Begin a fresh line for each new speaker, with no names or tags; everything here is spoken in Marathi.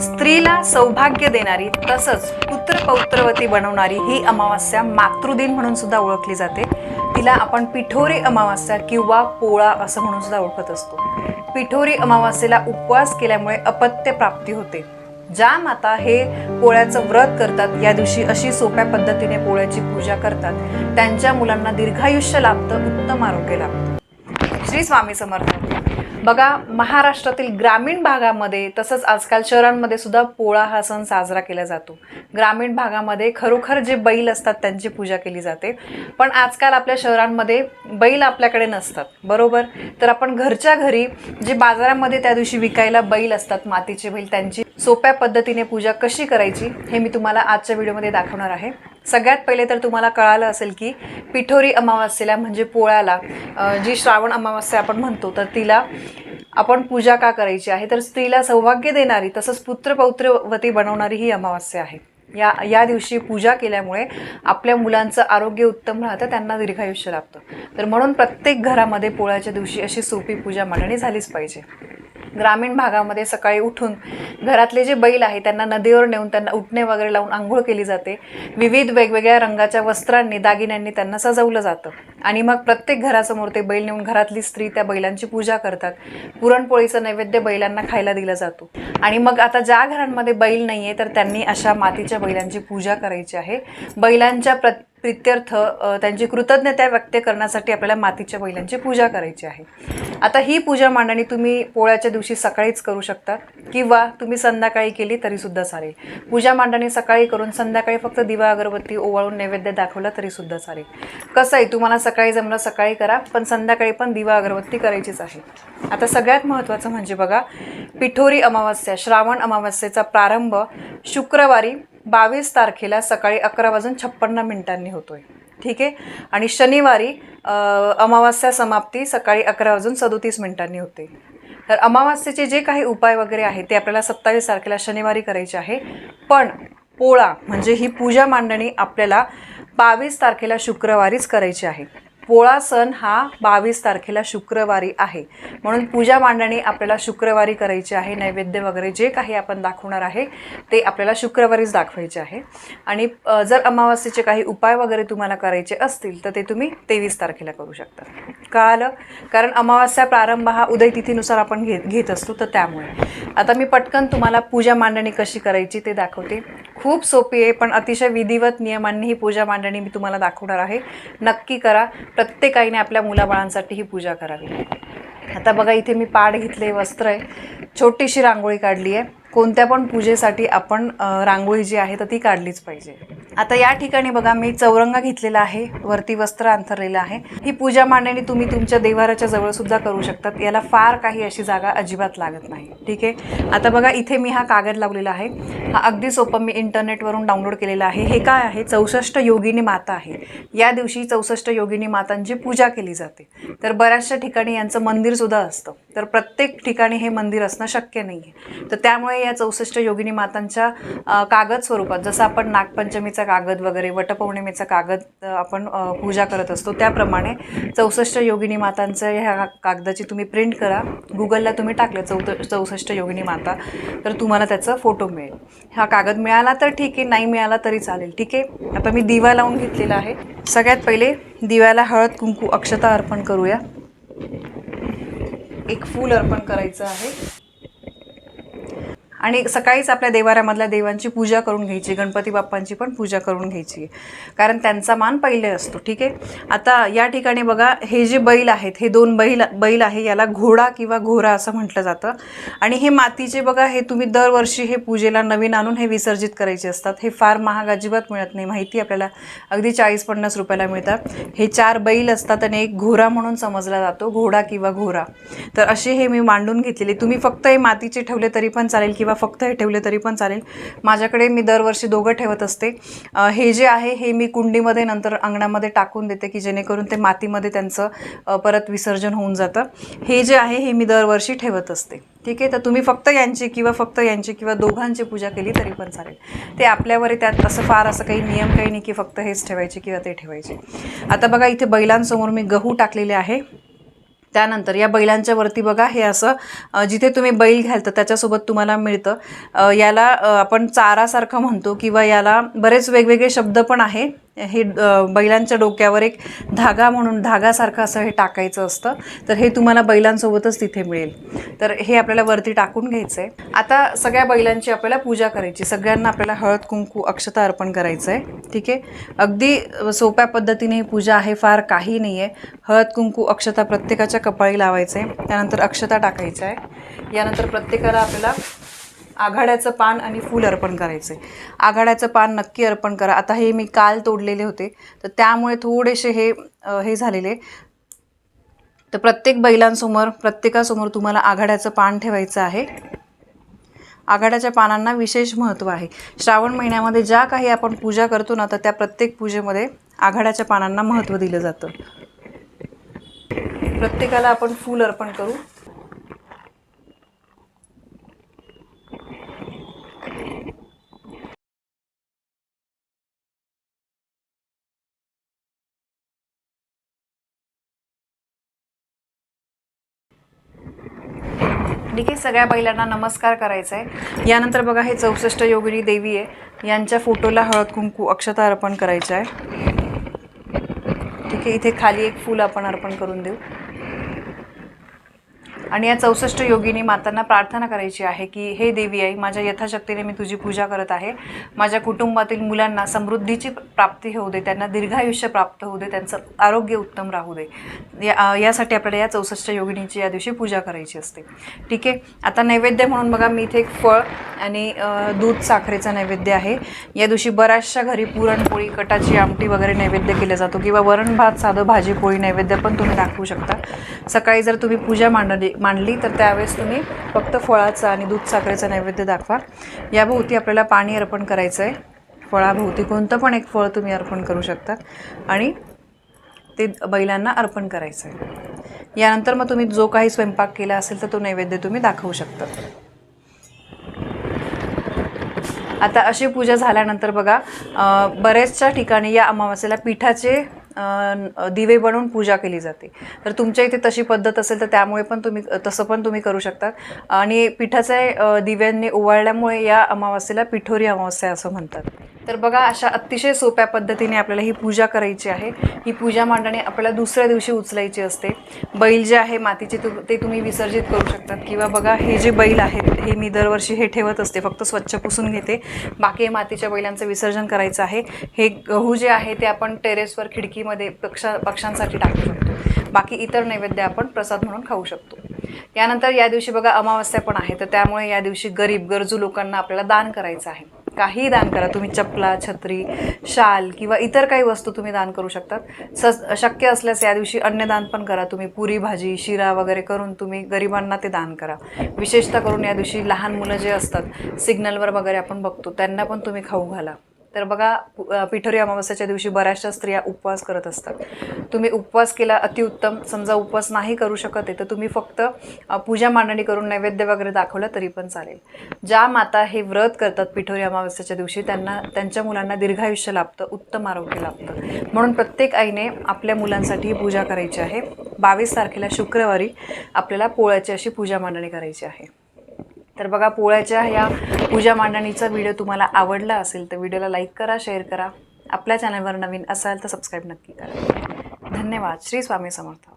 स्त्रीला सौभाग्य देणारी तसंच पुत्र पौत्रवती बनवणारी ही अमावास्या मातृदिन म्हणून सुद्धा ओळखली जाते. तिला आपण पिठोरी अमावास्या किंवा पोळा असं म्हणून सुद्धा ओळखत असतो. पिठोरी अमावास्येला उपवास केल्यामुळे अपत्य प्राप्ती होते. ज्या माता हे पोळ्याचं व्रत करतात या दिवशी अशी सोप्या पद्धतीने पोळ्याची पूजा करतात. त्यांच्या मुलांना दीर्घायुष्य लाभतं उत्तम आरोग्य लाभतं. श्री स्वामी समर्थ. बघा महाराष्ट्रातील ग्रामीण भागामध्ये तसंच आजकाल शहरांमध्ये सुद्धा पोळा हा सण साजरा केला जातो. ग्रामीण भागामध्ये खरोखर जे बैल असतात त्यांची पूजा केली जाते. पण आजकाल आपल्या शहरांमध्ये बैल आपल्याकडे नसतात बरोबर? तर आपण घरच्या घरी जे बाजारामध्ये त्या दिवशी विकायला बैल असतात मातीचे बैल त्यांची सोप्या पद्धतीने पूजा कशी करायची हे मी तुम्हाला आजच्या व्हिडिओमध्ये दाखवणार आहे. सगळ्यात पहिले तर तुम्हाला कळालं असेल की पिठोरी अमावास्येला म्हणजे पोळ्याला जी श्रावण अमावास्या आपण म्हणतो तर तिला आपण पूजा का करायची आहे? तर स्त्रीला सौभाग्य देणारी तसंच पुत्रपौत्रवती बनवणारी ही अमावास्या आहे. या या दिवशी पूजा केल्यामुळे आपल्या मुलांचं आरोग्य उत्तम राहतं त्यांना दीर्घायुष्य लाभतं. तर म्हणून प्रत्येक घरामध्ये पोळ्याच्या दिवशी अशी सोपी पूजा मांडणी झालीच पाहिजे. ग्रामीण भागामध्ये सकाळी उठून घरातले जे बैल आहे त्यांना नदीवर नेऊन त्यांना उठणे वगैरे लावून आंघोळ केली जाते. विविध वेगवेगळ्या रंगाच्या वस्त्रांनी दागिन्यांनी त्यांना सजवलं जातं. आणि मग प्रत्येक घरासमोर ते बैल नेऊन घरातली स्त्री त्या बैलांची पूजा करतात. पुरणपोळीचं नैवेद्य बैलांना खायला दिला जातो. आणि मग आता ज्या घरांमध्ये बैल नाही आहे तर त्यांनी अशा मातीच्या बैलांची पूजा करायची आहे. बैलांच्या प्र प्रित्यर्थ त्यांची कृतज्ञता व्यक्त करण्यासाठी आपल्याला मातीच्या बैलांची पूजा करायची आहे. आता ही पूजा मांडणी तुम्ही पोळ्याच्या दिवशी सकाळीच करू शकता किंवा तुम्ही संध्याकाळी केली तरीसुद्धा चालेल. पूजा मांडणी सकाळी करून संध्याकाळी फक्त दिवा अगरबत्ती ओवाळून नैवेद्य दाखवला तरीसुद्धा चालेल. कसं आहे तुम्हाला सकाळी जमलं सकाळी करा पण संध्याकाळी पण दिवा अगरबत्ती करायचीच आहे. आता सगळ्यात महत्त्वाचं म्हणजे बघा पिठोरी अमावस्या श्रावण अमावस्येचा प्रारंभ शुक्रवारी बावीस तारखेला सकाळी अकरा वाजून छप्पन्न मिनिटांनी आहे ठीक आहे? आणि शनिवारी अमावास्या समाप्ती सकाळी अकरा वाजून सदोतीस मिनिटांनी होते. तर अमावास्येचे जे काही उपाय वगैरे आहेत ते आपल्याला सत्तावीस तारखेला शनिवारी करायचे आहे. पण पोळा म्हणजे ही पूजा मांडणी आपल्याला बावीस तारखेला शुक्रवारीच करायची आहे. पोळा सण हा बावीस तारखेला शुक्रवारी आहे. म्हणून पूजा मांडणी आपल्याला शुक्रवारी करायची आहे नैवेद्य वगैरे जे काही आपण दाखवणार आहे ते आपल्याला शुक्रवारीच दाखवायचे आहे. आणि जर अमावास्येचे काही उपाय वगैरे तुम्हाला करायचे असतील तर ते तुम्ही तेवीस तारखेला करू शकता. कळालं? कारण अमावास्या प्रारंभ हा उदय तिथीनुसार आपण घेत घेत असतो तर त्यामुळे. आता मी पटकन तुम्हाला पूजा मांडणी कशी करायची ते दाखवते. खूप सोपी आहे पण अतिशय विधिवत नियमांनी ही पूजा मांडणी मी तुम्हाला दाखवणार आहे. नक्की करा. प्रत्येकाईने आपल्या मुलाबाळांसाठी ही पूजा करावी. आता बघा इथे मी पाड घेतले वस्त्र आहे. छोटीशी रांगोळी काढली आहे. कोणत्या पण पूजेसाठी आपण रांगोळी जी आहे तर ती काढलीच पाहिजे. आता या ठिकाणी बघा मी चौरंगा घेतलेला आहे वरती वस्त्र अंथरलेलं आहे. ही पूजा मांडणी तुम्ही तुमच्या देवाराच्या जवळ सुद्धा करू शकतात. याला फार काही अशी जागा अजिबात लागत नाही. ठीक आहे? आता बघा इथे मी हा कागद लावलेला आहे. हा अगदी सोपं मी इंटरनेटवरून डाउनलोड केलेला आहे. हे काय आहे? चौसष्ट योगिनी माता आहे. या दिवशी चौसष्ट योगिनी मातांची पूजा केली जाते. तर बऱ्याचशा ठिकाणी यांचं मंदिरसुद्धा असतं. तर प्रत्येक ठिकाणी हे मंदिर असणं शक्य नाही आहे तर त्यामुळे या चौसष्ट योगिनी मातांच्या कागद स्वरूपात जसं आपण नागपंचमीचा कागद वगैरे वटपौर्णिमेचा कागद आपण पूजा करत असतो त्याप्रमाणे चौसष्ट योगिनी मातांचं ह्या कागदाची तुम्ही प्रिंट करा. गुगलला तुम्ही टाकलं चौत चौसष्ट योगिनी माता तर तुम्हाला त्याचा फोटो मिळेल. हा कागद मिळाला तर ठीक आहे नाही मिळाला तरी चालेल ठीक आहे? आता मी दिवा लावून घेतलेला आहे. सगळ्यात पहिले दिव्याला हळद कुंकू अक्षता अर्पण करूया. एक फूल अर्पण करायचं आहे. आणि सकाळीच आपल्या देवाऱ्यामधल्या देवांची पूजा करून घ्यायची गणपती बाप्पांची पण पूजा करून घ्यायची. कारण त्यांचा मान पहिले असतो ठीक आहे? आता या ठिकाणी बघा हे जे बैल आहेत हे दोन बैल बैल आहे याला घोडा किंवा घोरा असं म्हटलं जातं. आणि हे मातीचे बघा हे तुम्ही दरवर्षी हे पूजेला नवीन आणून हे विसर्जित करायचे असतात. हे फार महाग अजिबात मिळत नाही माहिती आपल्याला? अगदी चाळीस पन्नास रुपयाला मिळतात. हे चार बैल असतात आणि एक घोरा म्हणून समजला जातो घोडा किंवा घोरा. तर असे हे मी मांडून घेतलेले. तुम्ही फक्त हे मातीचे ठेवले तरी पण चालेल किंवा फक्त हे ठेवले तरी पण चालेल. माझ्याकडे मी दरवर्षी दोघं ठेवत असते. हे जे आहे हे मी कुंडीमध्ये नंतर अंगणामध्ये टाकून देते की जेणेकरून ते मातीमध्ये त्यांचं परत विसर्जन होऊन जातं. हे जे आहे हे मी दरवर्षी ठेवत असते. ठीक आहे? तर तुम्ही फक्त यांची किंवा फक्त यांची किंवा दोघांची पूजा केली तरी पण चालेल. ते आपल्यावर आहे, त्यात असं फार असं काही नियम काही नाही की फक्त हेच ठेवायचे किंवा ते ठेवायचे. आता बघा इथे बैलांसमोर मी गहू टाकलेले आहे. त्यानंतर या बैलांच्या वरती बघा हे असं जिथे तुम्ही बैल घालतं त्याच्यासोबत तुम्हाला मिळतं. याला आपण चारासारखं म्हणतो किंवा याला बरेच वेगवेगळे शब्द पण आहे. हे बैलांच्या डोक्यावर एक धागा म्हणून धागासारखं असं हे टाकायचं असतं. तर हे तुम्हाला बैलांसोबतच तिथे मिळेल. तर हे आपल्याला वरती टाकून घ्यायचं आहे आता सगळ्या बैलांची आपल्याला पूजा करायची. सगळ्यांना आपल्याला हळद कुंकू अक्षता अर्पण करायचं आहे ठीक आहे? अगदी सोप्या पद्धतीने ही पूजा आहे. फार काही नाही आहे हळद कुंकू अक्षता प्रत्येकाच्या कपाळी लावायचं आहे त्यानंतर अक्षता टाकायचं आहे यानंतर प्रत्येकाला आपल्याला आघाड्याचं पान आणि फूल अर्पण करायचे आघाड्याचं पान नक्की अर्पण करा. आता हे मी काल तोडलेले होते. तर त्यामुळे थोडेसे हे हे झालेले. तर प्रत्येक बैलांसमोर प्रत्येकासमोर तुम्हाला आघाड्याचं पान ठेवायचं आहे. आघाड्याच्या पानांना विशेष महत्त्व आहे. श्रावण महिन्यामध्ये ज्या काही आपण पूजा करतो ना तर त्या प्रत्येक पूजेमध्ये आघाड्याच्या पानांना महत्त्व दिलं जातं. प्रत्येकाला आपण फूल अर्पण करू. ठीक आहे सगळ्या बैलांना नमस्कार करायचा आहे यानंतर बघा हे चौसष्ट योगिनी देवी आहे. यांच्या फोटोला हळद कुंकू अक्षता अर्पण करायचं आहे ठीक आहे इथे खाली एक फूल आपण अर्पण करून देऊ. आणि या चौसष्ट योगिनी मातांना प्रार्थना करायची आहे की हे देवी आई माझ्या यथाशक्तीने मी तुझी पूजा करत आहे. माझ्या कुटुंबातील मुलांना समृद्धीची प्राप्ती होऊ दे त्यांना दीर्घायुष्य प्राप्त होऊ दे त्यांचं आरोग्य उत्तम राहू दे. या यासाठी आपल्याला या चौसष्ट योगिनीची या दिवशी पूजा करायची असते. ठीक आहे? आता नैवेद्य म्हणून बघा मी इथे एक फळ आणि दूध साखरेचा नैवेद्य आहे. या दिवशी बऱ्याचशा घरी पुरणपोळी कटाची आमटी वगैरे नैवेद्य केला जातो किंवा वरण भात साधं भाजी पोळी नैवेद्य पण तुम्ही दाखवू शकता. सकाळी जर तुम्ही पूजा मांडली मांडली तर त्यावेळेस तुम्ही फक्त फळाचा आणि दूध साखरेचा नैवेद्य दाखवा. याभोवती आपल्याला पाणी अर्पण करायचं आहे फळाभोवती कोणतं पण एक फळ तुम्ही अर्पण करू शकता. आणि ते बैलांना अर्पण करायचं आहे यानंतर मग तुम्ही जो काही स्वयंपाक केला असेल तर तो नैवेद्य तुम्ही दाखवू शकता. आता अशी पूजा झाल्यानंतर बघा बऱ्याचशा ठिकाणी या अमावास्येला पिठाचे दिवे बनवून पूजा केली जाते. तर तुमच्या इथे तशी पद्धत असेल तर त्यामुळे पण तुम्ही तसं पण तुम्ही करू शकता आणि पिठाचे दिव्यांनी ओवाळल्यामुळे या अमावास्येला पिठोरी अमावस्या असं म्हणतात. तर बघा अशा अतिशय सोप्या पद्धतीने आपल्याला ही पूजा करायची आहे. ही पूजा मांडणी आपल्याला दुसऱ्या दिवशी उचलायची असते. बैल जे आहे मातीचे तु ते तुम्ही विसर्जित करू शकतात. किंवा बघा हे जे बैल आहेत हे मी दरवर्षी हे ठेवत असते. फक्त स्वच्छ पुसून घेते. बाकी मातीच्या बैलांचं विसर्जन करायचं आहे. हे गहू जे आहे ते आपण टेरेसवर खिडकी खिडकीमध्ये पक्षा पक्षांसाठी टाकू शकतो. बाकी इतर नैवेद्य आपण प्रसाद म्हणून खाऊ शकतो. यानंतर या दिवशी बघा अमावस्या पण आहे तर त्यामुळे या दिवशी गरीब गरजू लोकांना आपल्याला दान करायचं आहे. काही दान करा तुम्ही चपला छत्री शाल किंवा इतर काही वस्तू तुम्ही दान करू शकतात स शक्य असल्यास या दिवशी अन्नदान पण करा तुम्ही पुरी भाजी शिरा वगैरे करून तुम्ही गरिबांना ते दान करा. विशेषतः करून या दिवशी लहान मुलं जे असतात सिग्नलवर वगैरे आपण बघतो त्यांना पण तुम्ही खाऊ घाला. तर बघा पिठोरी अमावस्याच्या दिवशी बऱ्याचशा स्त्रिया उपवास करत असतात. तुम्ही उपवास केला अतिउत्तम समजा उपवास नाही करू शकत आहे तर तुम्ही फक्त पूजा मांडणी करून नैवेद्य वगैरे दाखवलं तरी पण चालेल. ज्या माता हे व्रत करतात पिठोरी अमावस्याच्या दिवशी त्यांना त्यांच्या मुलांना दीर्घायुष्य लाभतं उत्तम आरोग्य लाभतं. म्हणून प्रत्येक आईने आपल्या मुलांसाठी ही पूजा करायची आहे. बावीस तारखेला शुक्रवारी आपल्याला पोळ्याची अशी पूजा मांडणी करायची आहे. तर बघा पोळ्याच्या ह्या पूजा मांडणीचा व्हिडिओ तुम्हाला आवडला असेल तर व्हिडिओला लाईक करा शेअर करा. आपल्या चॅनलवर नवीन असाल तर सबस्क्राईब नक्की करा. धन्यवाद. श्री स्वामी समर्थ.